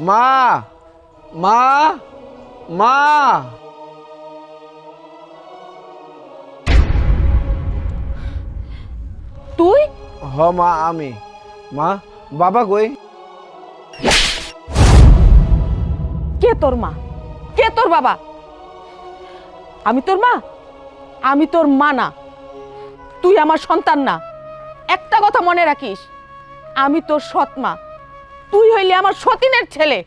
মা মা মা। তুই? হ মা আমি। মা বাবা কই? কে তোর মা? কে তোর বাবা? আমি তোর মা? আমি তোর মা না। তুই আমার সন্তান না। একটা কথা মনে রাখিস আমি তোর সৎ মা। তুই হইলি আমার সতীনের ছেলে।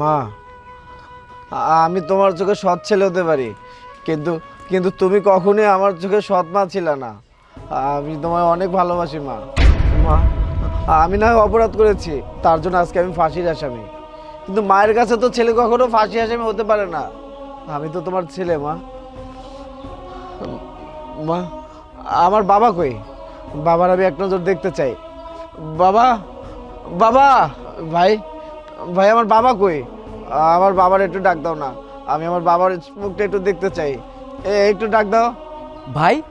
মা, আমি তোমার চোখে সৎ ছেলে হতে পারি, কিন্তু কিন্তু তুমি কখনোই আমার চোখে সৎ মা ছিল না। আমি তোমায় অনেক ভালোবাসি, মা। মা, আমি না অপরাধ করেছি, তার জন্য আজকে আমি ফাঁসির আসামি। কিন্তু মায়ের কাছে তো ছেলে কখনো ফাঁসি আসামি হতে পারে না। আমি তো তোমার ছেলে, মা। মা, আমার বাবা কই? বাবার আমি এক নজর দেখতে চাই। বাবা বাবা ভাই ভাই আমার বাবা কই? আমার বাবার একটু ডাক দাও না। আমি আমার বাবার মুখটা একটু দেখতে চাই। এ একটু ডাক দাও। ভাই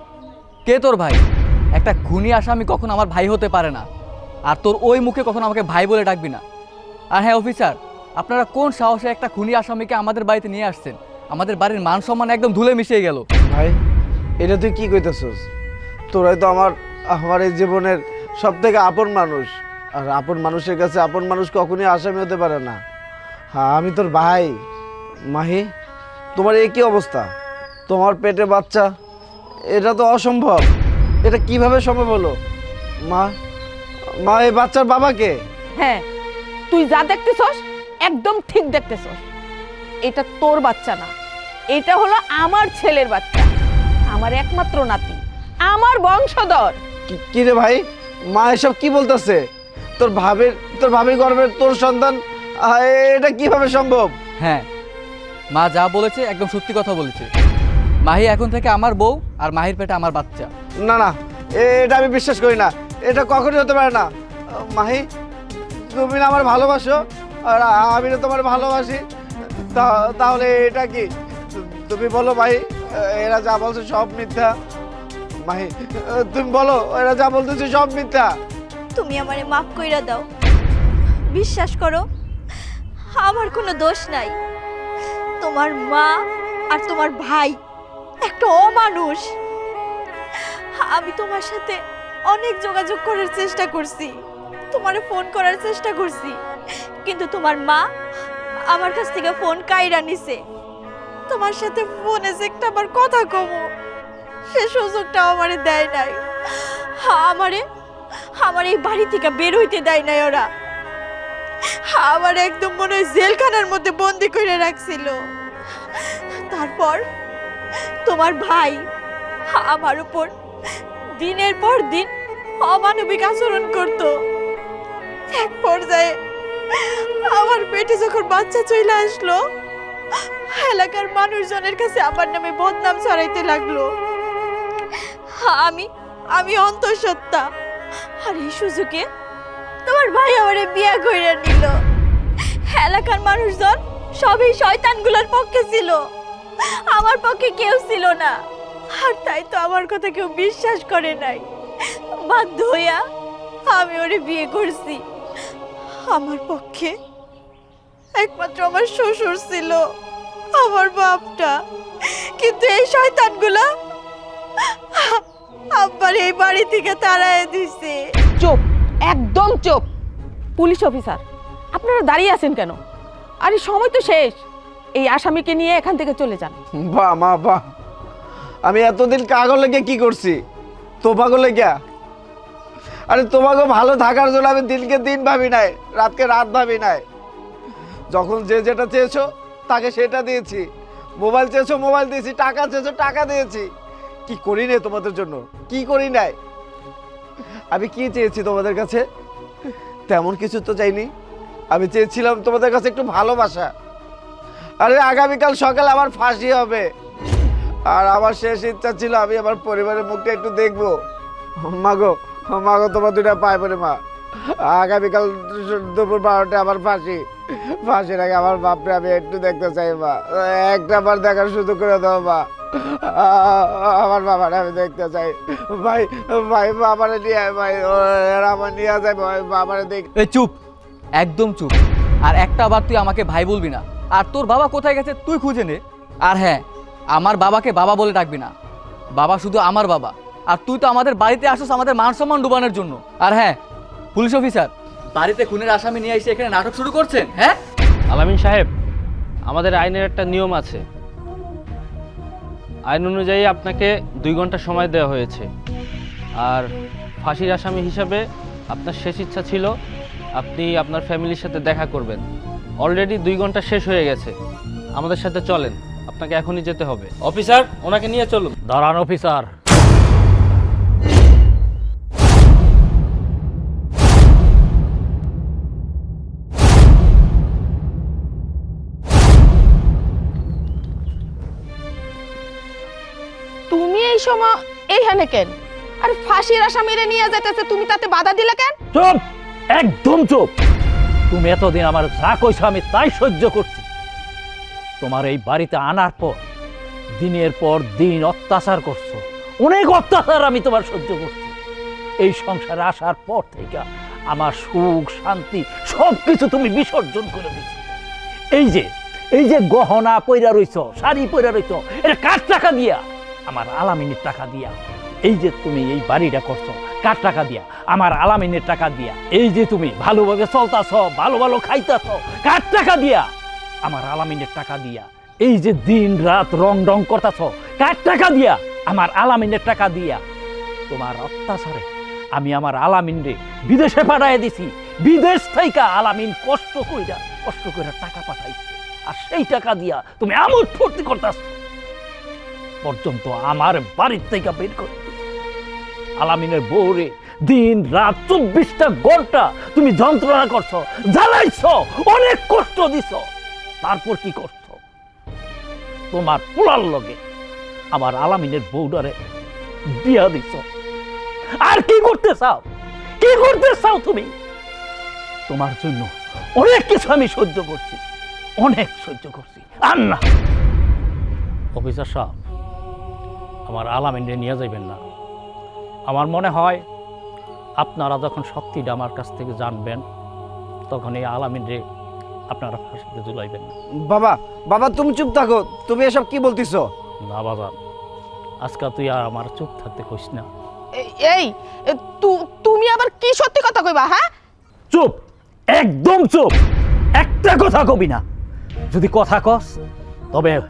কে তোর ভাই? একটা খুনি আসামি কখন আমার ভাই হতে পারে না। আর তোর ওই মুখে কখনো আমাকে ভাই বলে ডাকবি না। আর হ্যাঁ অফিসার আপনারা কোন সাহসে একটা খুনি আসামিকে আমাদের বাড়িতে নিয়ে আসছেন? আমাদের বাড়ির মান সম্মান একদম ধুলে মিশিয়ে গেল। ভাই এটা তুই কি কইতেছস? তোরাই তো আমার আমার এই জীবনের সব থেকে আপন মানুষ। আর আপন মানুষের কাছে আপন মানুষ কখনই আসামি হতে পারে না। হ্যাঁ আমি তোর ভাই মাহি। তোমার এই কি অবস্থা? তোমার পেটে বাচ্চা এটা তো অসম্ভব। এটা কীভাবে সম্ভব হলো? মা মা এই বাচ্চার বাবাকে হ্যাঁ তুই যা দেখতেছস একদম ঠিক দেখতেছস। এটা তোর বাচ্চা না। এটা হলো আমার ছেলের বাচ্চা। আমার একমাত্র নাতি। আমার বংশধর। কি- কি রে ভাই? মা এসব কি বলতেছে? তোর ভাবের তোর ভাবির গর্বের তোর সন্তান আহ, এটা কীভাবে সম্ভব? হ্যাঁ মা যা বলেছে একদম সত্যি কথা বলেছে। মাহি এখন থেকে আমার বউ আর মাহির পেটে আমার বাচ্চা। না না এ- এটা আমি বিশ্বাস করি না। এটা কখনই হতে পারে না। আহ, মাহি তুমি না আমার ভালোবাসো আর আমি না তোমার ভালোবাসি তা- তাহলে এটা কি? তু- তুমি বলো ভাই এরা যা বলছে সব মিথ্যা। মাহি আহ, তুমি বলো এরা যা বলতেছে সব মিথ্যা। তুমি আমারে মাফ কইরা দাও। বিশ্বাস করো, আমার কোনো দোষ নাই। তোমার মা আর তোমার ভাই একটা অমানুষ। আমি তোমার সাথে অনেক যোগাযোগ করার চেষ্টা করছি, তোমারে ফোন করার চেষ্টা করছি, কিন্তু তোমার মা আমার কাছ থেকে ফোন কাইরা নিছে। তোমার সাথে ফোনে যে একটা আমার কথা কমো, সে সুযোগটা আমারে দেয় নাই। আমারে আমার এই বাড়ি থেকে বের হইতে দেয় নাই ওরা। আমার একদম মনে হয় জেলখানার মধ্যে বন্দি করে রাখছিল। তারপর তোমার ভাই আমার উপর দিনের পর দিন অমানবিক আচরণ করত। এক পর্যায়ে আমার পেটে যখন বাচ্চা চলে আসলো, এলাকার মানুষজনের কাছে আমার নামে বদনাম ছড়াইতে লাগল। আমি আমি অন্তঃসত্ত্বা আর এই সুযোগে তোমার ভাই আমারে বিয়া কইরা নিল। এলাকার মানুষজন সবই শয়তানগুলোর পক্ষে ছিল। আমার পক্ষে কেউ ছিল না। আর তাই তো আমার কথা কেউ বিশ্বাস করে নাই। বাধ্য হইয়া আমি ওরে বিয়ে করছি। আমার পক্ষে একমাত্র আমার শ্বশুর ছিল, আমার বাপটা। কিন্তু এই শয়তানগুলা আব্বার এই বাড়ি থেকে তাড়ায় দিছে। চুপ একদম চুপ। পুলিশ অফিসার আপনারা দাঁড়িয়ে আছেন কেন? আরে সময় তো শেষ। এই আসামিকে নিয়ে এখান থেকে চলে যান। বাহ মা বাহ। আমি এতদিন কাগজ লেগে কি করছি? তোমাকে লেগে আরে তোমাকে ভালো থাকার জন্য আমি দিনকে দিন ভাবি নাই রাতকে রাত ভাবি নাই। যখন যে যেটা চেয়েছো তাকে সেটা দিয়েছি। মোবাইল চেয়েছো মোবাইল দিয়েছি টাকা চেয়েছো টাকা দিয়েছি। কি করি নাই তোমাদের জন্য? কি করি নাই? আমি কি চেয়েছি তোমাদের কাছে? তেমন কিছু তো চাইনি। আমি চেয়েছিলাম তোমাদের কাছে একটু ভালোবাসা। আরে আগামীকাল সকাল আমার ফাঁসি হবে। আর আমার শেষ ইচ্ছা ছিল আমি আমার পরিবারের মুখটা একটু দেখব। মাগো মাগো, তোমার দুটা পায় বলে মা। আগামীকাল দুপুর বারোটায় আমার ফাঁসি। ফাঁসির আগে আমার বাপরে আমি একটু দেখতে চাই, মা। একটা বার দেখার সুযোগ করে দাও, মা। আমার বাবারে আমি দেখতে চাই। ভাই ভাই বাবারে নিয়ে ভাই। আমার নিয়ে যায় ভাই বাবারে দেখ। চুপ, একদম চুপ। আর একটা বার তুই আমাকে ভাই বলবি না। আর তোর বাবা কোথায় গেছে তুই খুঁজে নে। আর হ্যাঁ আমার বাবাকে বাবা বলে ডাকবি না। বাবা শুধু আমার বাবা। আর তুই তো আমাদের বাড়িতে আসছিস আমাদের মান সম্মান ডুবানোর জন্য। আর হ্যাঁ পুলিশ অফিসার। বাড়িতে খুনের আসামি নিয়ে এসে এখানে নাটক শুরু করছেন হ্যাঁ? আলামিন সাহেব আমাদের আইনের একটা নিয়ম আছে। আইন অনুযায়ী আপনাকে দুই ঘণ্টা সময় দেওয়া হয়েছে। আর ফাঁসির আসামি হিসাবে আপনার শেষ ইচ্ছা ছিল আপনি আপনার ফ্যামিলির সাথে দেখা করবেন। অলরেডি দুই ঘণ্টা শেষ হয়ে গেছে। আমাদের সাথে চলেন আপনাকে এখনই যেতে হবে। অফিসার ওনাকে নিয়ে চলুন। দাঁড়ান অফিসার। এই সময় এইখানে কেন? আরে ফাঁসির নিয়ে তুমি তাতে বাধা দিলে কেন? চুপ! একদম চুপ! তুমি এতদিন আমার যা আমি তাই সহ্য করছি। তোমার এই বাড়িতে আনার পর, দিনের পর দিন অত্যাচার করছ। অনেক অত্যাচার আমি তোমার সহ্য করছি। এই সংসারে আসার পর থেকে আমার সুখ, শান্তি সব কিছু তুমি বিসর্জন করে দিচ্ছ এই যে এই যে গহনা পয়রা রইছ, শাড়ি পয়রা রইছ এটা কার টাকা দিয়া আমার আলামিনের টাকা দিয়া। এই যে তুমি এই বাড়িটা করছ, কার টাকা দিয়া? আমার আলামিনের টাকা দিয়া। এই যে তুমি ভালোভাবে চলতাছ, ভালো ভালো খাইতাছ, কার টাকা দিয়া? আমার আলামিনের টাকা দিয়া। এই যে দিন, রাত, রং রং করতাছ, কার টাকা দিয়া? আমার আলামিনের টাকা দিয়া। তোমার অত্যাচারে আমি আমার আলামিন রে বিদেশে পাঠাই দিছি। বিদেশ থেকে আলামিন কষ্ট কইরা কষ্ট কইরা টাকা পাঠাইছে। আর সেই টাকা দিয়া তুমি আমোদ ফুর্তি করতাছ। পর্যন্ত আমার বাড়ির থেকে বের করে। আলামিনের বউরে দিন রাত চব্বিশটা ঘণ্টা তুমি যন্ত্রণা করছ, জ্বালাইছ, অনেক কষ্ট দিছ। তারপর কি করছ? তোমার পোলার লগে আমার আলামিনের বউডারে বিয়া দিছ। আর কি করতে চাও? কি করতে চাও তুমি? তোমার জন্য অনেক কিছু আমি সহ্য করছি, অনেক সহ্য করছি। আর না। অফিসার সাহেব আমার আলামিনরে নিয়ে যাইবেন না। আমার মনে হয় আপনারা যখন সত্যিটা আমার কাছ থেকে জানবেন তখন এই আলামিনরে আপনারা ফাঁসিতে ঝুলাইবেন না। বাবা বাবা তুমি চুপ থাকো। তুমি এসব কি বলতিছো? না বাজান আজকে তুই আর আমার চুপ থাকতে কইস না। এই- এই এ, তু- তুমি আবার কি সত্যি কথা কইবা হ্যাঁ? চুপ একদম চুপ। একটা কথা কবি না। যদি কথা কস তবে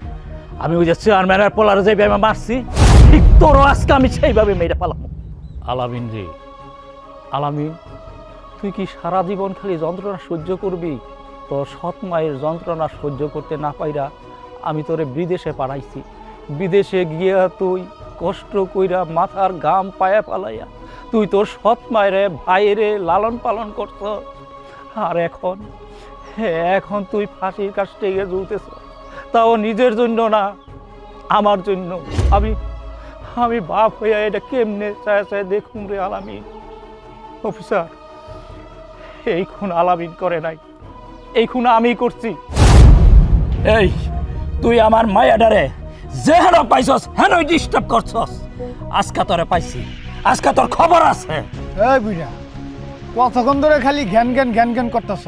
আমি ওই যে চেয়ারম্যানের পোলারে যে আমি মারছি। ঠিক তোর আজকে আমি সেইভাবে মেরে পালাম আলামিন রে, আলামিন, তুই কি সারা জীবন খালি যন্ত্রণা সহ্য করবি? তোর সৎ মায়ের যন্ত্রণা সহ্য করতে না পাইরা আমি তোরে বিদেশে পাঠাইছি। বিদেশে গিয়া তুই কষ্ট কইরা মাথার গাম পায়া পালাইয়া তুই তোর সৎ মায়েরে, ভাইয়েরে লালন পালন করত আর এখন এখন তুই ফাঁসির কাছ থেকে ঝুলতেছ তাও নিজের জন্য না, আমার জন্য। আমি আমি বাপ হইয়া এটা কেমনে চায় চায় দেখুন রে আলামিন? অফিসার, এই খুন আলামিন করে নাই। এই খুন আমি করছি। এই, তুই আমার মায়াডারে যে হেন পাইছস হেন ডিস্টার্ব করছস। আজকা তোরে পাইছি। আজকা তোর খবর আছে। এই বুড়া কতক্ষণ ধরে খালি ঘ্যান ঘ্যান ঘ্যান ঘ্যান করতেছ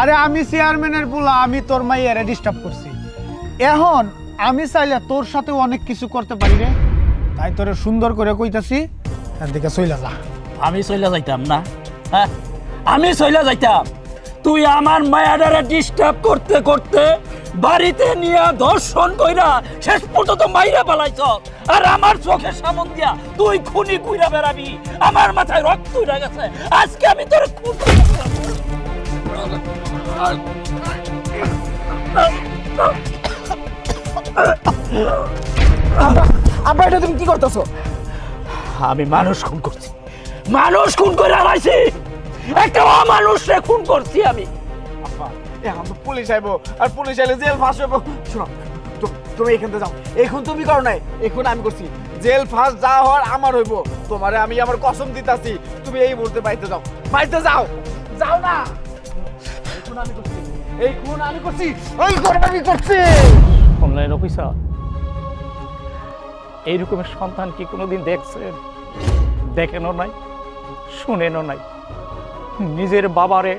আরে আমি চেয়ারম্যানের পোলা, আমি তোর মাইয়ারে ডিস্টার্ব করছি। এখন আমি চাইলে তোর সাথে অনেক কিছু করতে পারি রে। তাই তোরে সুন্দর করে কইতাছি এর দিকে চইলা যা। আমি চইলা যাইতাম না। হ্যাঁ আমি চইলা যাইতাম। তুই আমার মায়াডারে ডিস্টার্ব করতে করতে বাড়িতে নিয়ে দর্শন কইরা শেষ পর্যন্ত মাইরা পালাইছ আর আমার চোখের সামন দিয়া তুই খুনি কইরা বেড়াবি। আমার মাথায় রক্ত উঠে গেছে। আজকে আমি তোর খুন আব্বা এটা তুমি কি করতেছো? আমি মানুষ খুন করছি। মানুষ খুন করে আলাইছি একটা অমানুষ রে খুন করছি আমি। এখন তো পুলিশ আইবো আর পুলিশ আইলে জেল ফাঁস হইবো। শোনো তুমি এখান থেকে যাও। এখন তুমি করো নাই এখন আমি করছি। জেল ফাঁস যা হওয়ার আমার হইবো। তোমারে আমি আমার কসম দিতাছি। তুমি এই মুহূর্তে বাইতে যাও। বাইতে যাও। যাও না। এখন আমি করছি। এই খুন আমি করছি। এই খুন আমি করছি। অনলাইন অফিসার এই রকমের সন্তান কি কোনোদিন দেখছেন দেখেনও নাই, শুনেনও নাই। নিজের বাবারে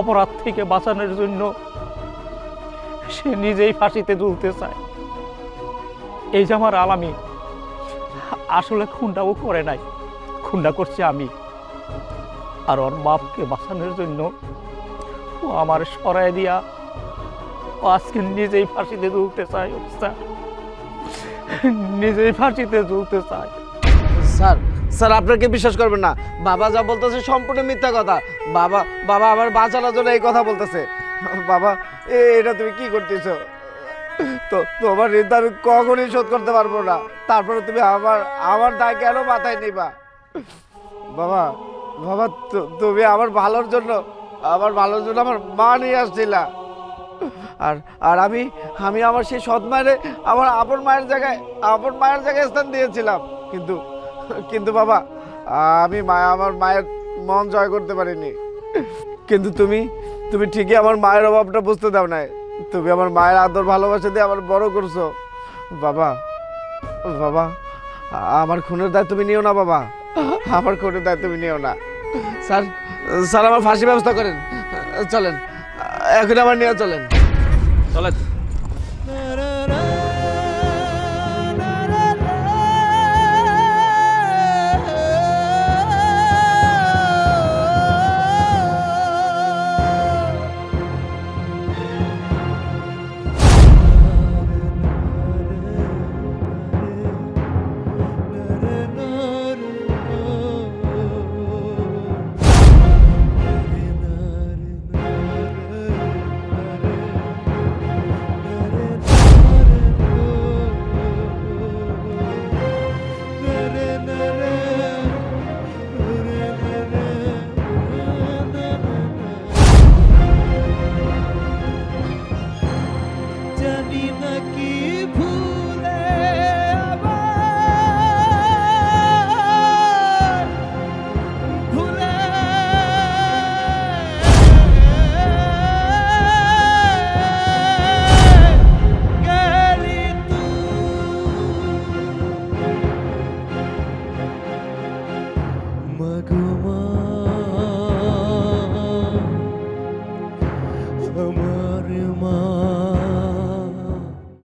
অপরাধ থেকে বাঁচানোর জন্য সে নিজেই ফাঁসিতে ঝুলতে চায়। এই যে আমার আলামি, আসলে খুনটাও করে নাই। খুনটা করছি আমি। আর ওর বাপকে বাঁচানোর জন্য ও আমার সরাই দিয়া ও আজকে নিজেই ফাঁসিতে ঝুলতে চায় অফিসার নিজেই ফাঁসিতে চায়। স্যার স্যার আপনাকে বিশ্বাস করবেন না। বাবা যা বলতেছে সম্পূর্ণ মিথ্যা কথা। বাবা বাবা আমার বাঁচানোর জন্য এই কথা বলতেছে। বাবা এটা তুমি কি করতেছ? তো, তোমার ঋণ কখনই শোধ করতে পারব না। তারপরে তুমি আমার আমার দায় কেন মাথায় নিবা? বাবা বাবা তুমি আমার ভালোর জন্য, আমার ভালোর জন্য আমার মা নিয়ে আসছিলা। আর আর আমি আমি আমার সেই সৎ মায়ের, আমার আপন মায়ের জায়গায়, আপন মায়ের জায়গায় স্থান দিয়েছিলাম। কিন্তু কিন্তু বাবা, আমি মা, আমার মায়ের মন জয় করতে পারিনি। কিন্তু তুমি তুমি ঠিকই আমার মায়ের অভাবটা বুঝতে দাও না তুমি আমার মায়ের আদর ভালোবাসা দিয়ে আমার বড় করছ। বাবা বাবা, আমার খুনের দায় তুমি নিও না, বাবা। আমার খুনের দায় তুমি নিও না। স্যার স্যার, আমার ফাঁসি ব্যবস্থা করেন। চলেন। এখন আমার নিয়ে চলেন। চলেন।